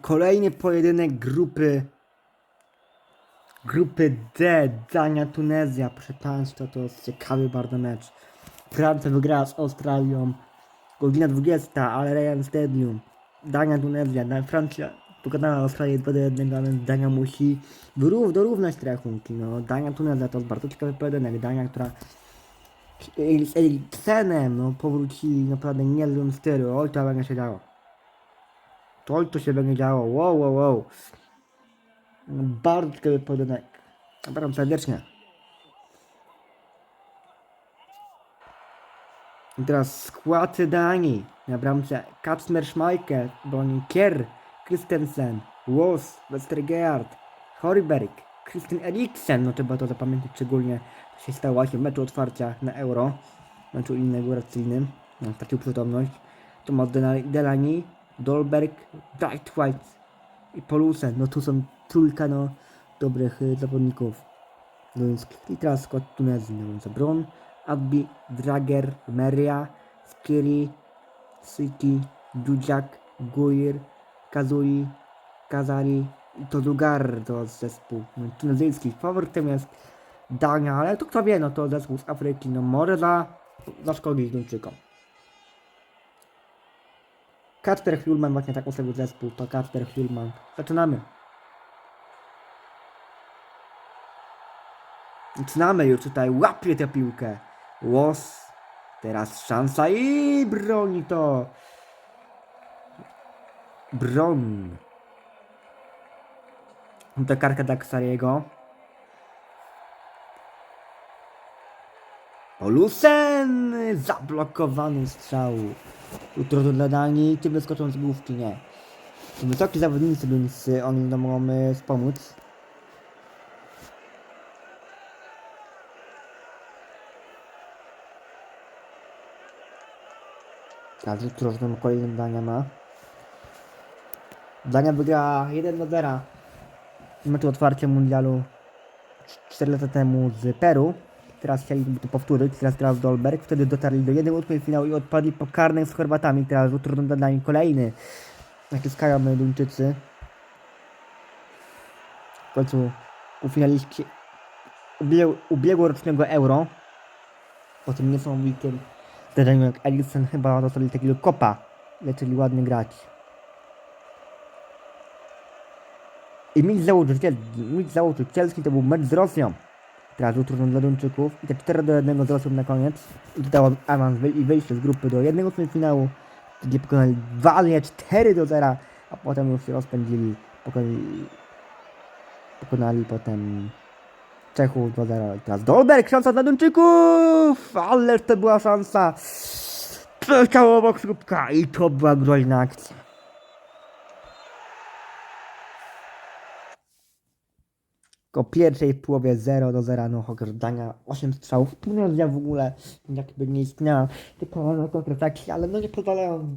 Kolejny pojedynek grupy grupy D, Dania, Tunezja. Proszę Państwa, to jest ciekawy bardzo mecz. Francja wygrała z Australią. Godzina 20, ale Ryan Stadium. Dania, Tunezja. Francja pokonała Australię 2 do 1, a więc Dania musi wyrów, dorównać te rachunki. No, Dania, Tunezja to jest bardzo ciekawy pojedynek. Dania, która z Eriksenem, no, powrócili naprawdę niezłym stylu. Oj, to będzie się działo. To, to się będzie działo. Wow, wow, wow. Bardzo ciekawy pojedynek. Zapraszam serdecznie. I teraz skład Danii. Na bramce Kacmer Schmeichel, broni Kier, Christensen, Woss, Westergaard, Horberg, Christian Eriksen. No trzeba to zapamiętać szczególnie, co się stało właśnie w meczu otwarcia na Euro. Meczu inauguracyjnym. No, stracił przytomność. Tomasz Dela- Delany, Dolberg, Bright White i Polusen. No tu są trójka no, dobrych y, zawodników duńskich. I teraz skład Tunezji. No, więc Bron, Adbi, Drager, Meria, Skiri, Siki, Dudziak, Guir, Kazui, Kazari i Todugar to zespół no, tunezyjski. Faworytem jest Dania, ale to kto wie, no to zespół z Afryki. No może za, zaszkodzić Duńczykom. Kacper Hulman właśnie tak ustawił zespół, to Kacper Hulman. Zaczynamy. Zaczynamy już tutaj, łapie tę piłkę. Łos. Teraz szansa i broni to. Bron. To karka Daksariego. Olusen! Zablokowany strzał. To dla Danii, tym wyskoczą z główki, nie. To wysoki zawodnicy, więc oni nam mogą y, wspomóc. Tak, jutro tam kolejnym Dania ma. Dania wygrała 1 do 0 w meczu otwarcia mundialu 4 lata temu z Peru. Teraz chcieliby to powtórzyć, teraz teraz Dolberg. Wtedy dotarli do 1-8 finału i odpadli po karnych z Chorwatami. Teraz rzut rundę dla nich kolejny. Naciskają Duńczycy. W końcu ufinaliści ubieg- ubiegłorocznego Euro. Po tym niesamowitym zdarzeniu jak Eriksen chyba dostali takiego kopa. Zaczęli ładnie grać. I mieć założycielski, mieć założycielski to był mecz z Rosją. Teraz utrudnią dla Duńczyków i te 4 do 1 z Rosją na koniec. Dało awans i wyjście z grupy do jednego finału, gdzie pokonali walnie 4 do 0, a potem już się rozpędzili, pokonali, pokonali potem Czechów 2 0. I teraz Dolberg, szansa dla Duńczyków! Ależ to była szansa! Przeleciało obok słupka i to była groźna akcja. Tylko pierwszej połowie 0 do 0, no chociaż Dania 8 strzałów. Tunezja w ogóle jakby nie istniała. Tylko na kontrataki, ale no nie pozwalają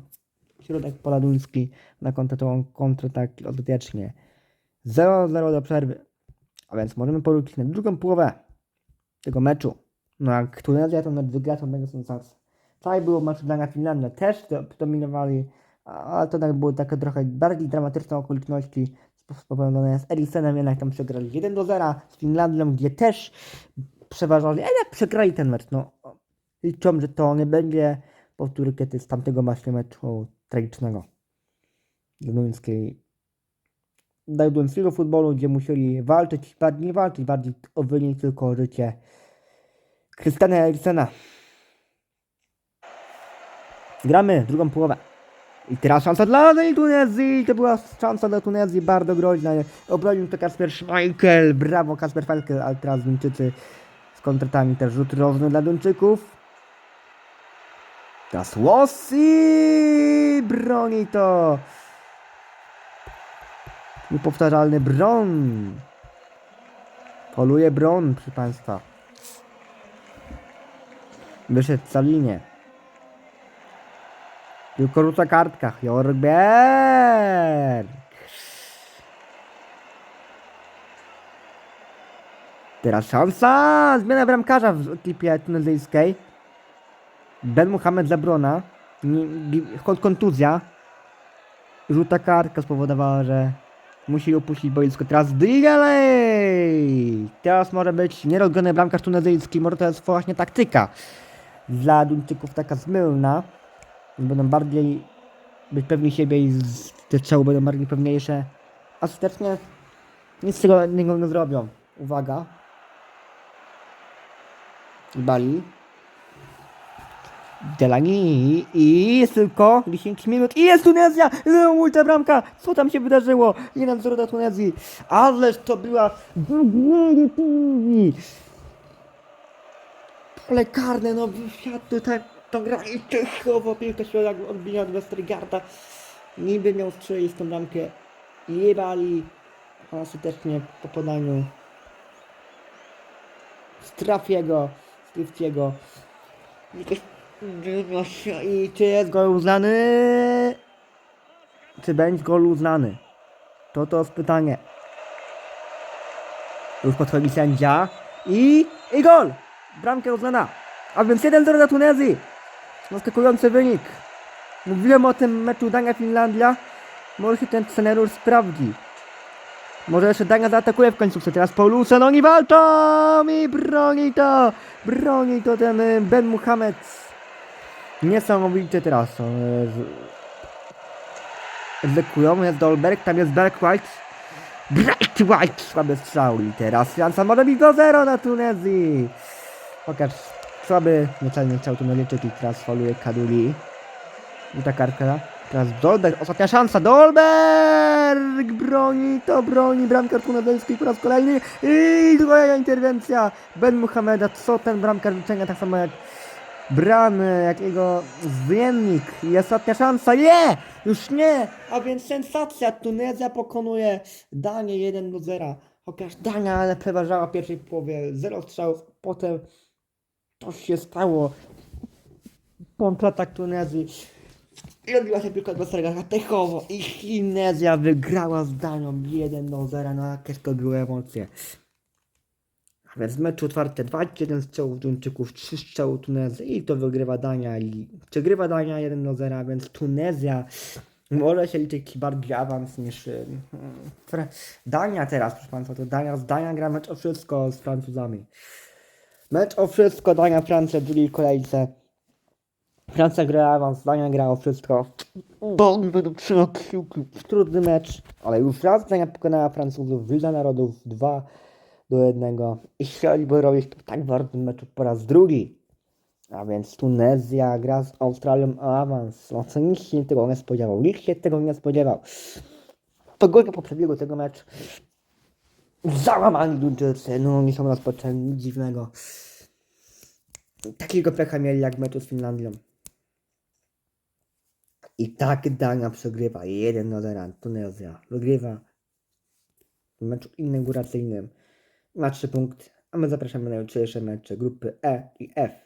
środek pola duński na kontratową kontrataki ostatecznie. 0-0 do przerwy. A więc możemy poruszyć na drugą połowę tego meczu. No jak Tunezja to mecz wygra, to mega sensacja. Wczoraj było mecz Dania Finlandia, też do, dominowali, ale to tak były takie trochę bardziej dramatyczne okoliczności spowodowane z Eriksenem, jednak tam przegrali 1 do 0 z Finlandią, gdzie też przeważali, ale przegrali ten mecz. No, liczą, że to nie będzie powtórki z tamtego właśnie meczu tragicznego duńskiej dla duńskiego futbolu, gdzie musieli walczyć, nie walczyć, bardziej o wynik, tylko o życie Krystiana Eriksena. Gramy drugą połowę. I teraz szansa dla Tunezji. To była szansa dla Tunezji bardzo groźna. Obronił to Kasper Schmeichel. Brawo Kasper Schmeichel, ale teraz Duńczycy z kontratami też rzut rożny dla Duńczyków. Teraz Łosy broni to. Niepowtarzalny Bron. Poluje Bron, proszę Państwa. Wyszedł za linię. Tylko rzuca kartka. Jorberg. Teraz szansa! Zmiana bramkarza w ekipie tunezyjskiej. Ben Mohamed Zabrona. Kontuzja. Żółta kartka spowodowała, że musi opuścić boisko. Teraz dalej! Teraz może być nierozgrany bramkarz tunezyjski. Może to jest właśnie taktyka dla Duńczyków taka zmylna. Będą bardziej być pewni siebie i te strzały będą bardziej pewniejsze. A skutecznie nic z tego innego nie zrobią. Uwaga. Bali. Delani i jest tylko 10 minut i jest Tunezja! Ulta bramka! Co tam się wydarzyło? 1-0 dla Tunezji. Ależ to była ale karne, no wsiadł tutaj to gra i Czechowo, piłka się odbija od Westergarda. Niby miał strzelić tą bramkę. Jebali. A skutecznie po podaniu Strafiego, Striftiego. I czy jest gol uznany? Czy będzie gol uznany? To to jest pytanie. Już podchodzi sędzia. I, i gol! Bramka uznana. A więc 1-0 dla Tunezji. Zaskakujący wynik. Mówiłem o tym meczu Dania-Finlandia. Może się ten scenariusz sprawdzi. Może jeszcze Dania zaatakuje w końcówce. Teraz Paulusen, oni walczą i broni to. Broni to ten y, Ben Muhammed. Niesamowicie teraz są. y, Egzekują, jest Dolberg, tam jest Berg White. Bright White, słaby strzał i teraz Francja może bić do 0 na Tunezji. Pokaż słaby, niecelny strzał Tunezjczyk i teraz faluje Kaduli. I ta kartka. Teraz Dolberg, ostatnia szansa, Dolberg broni, to broni, bramkarz tunezyjski po raz kolejny i druga interwencja Ben Muhameda, co ten bramkarz wyciąga tak samo jak Bran, jak jego zmiennik i ostatnia szansa, nie! Już nie! A więc sensacja, Tunezja pokonuje Danię 1 do 0. Chociaż Dania ale przeważała w pierwszej połowie, 0 strzałów, potem coś się stało. Kontratak Tunezji. I odbiła się piłka od Westergaarda techowo i Chinezja wygrała z Danią 1 do 0. No jakieś to były emocje. A więc mecz otwarte 21 strzałów Duńczyków, 3 strzały Tunezji i to wygrywa Dania i przegrywa Dania 1 do 0, a więc Tunezja może się liczyć bardziej awans niż Fra- Dania teraz, proszę Państwa, to Dania z Dania gra mecz o wszystko z Francuzami. Mecz o wszystko, Dania, Francja w drugiej kolejce. Francja gra awans, Dania gra o wszystko. Bo oni będą trzymać kciuki. Trudny mecz, ale już raz Dania pokonała Francuzów w Lidze Narodów 2 do 1 i chcieliby robić to w tak ważnym meczu po raz drugi. A więc Tunezja gra z Australią o awans. No co nikt się tego nie spodziewał. Nikt się tego nie spodziewał. Pogoda poprzedniego tego meczu. Załamani Duńczycy. No oni są rozpoczęli. Nic dziwnego. Takiego pecha mieli jak meczu z Finlandią. I tak Dania przegrywa 1 do 0. Tunezja wygrywa w meczu inauguracyjnym. Ma 3 punkty. A my zapraszamy na jutrzejsze mecze grupy E i F.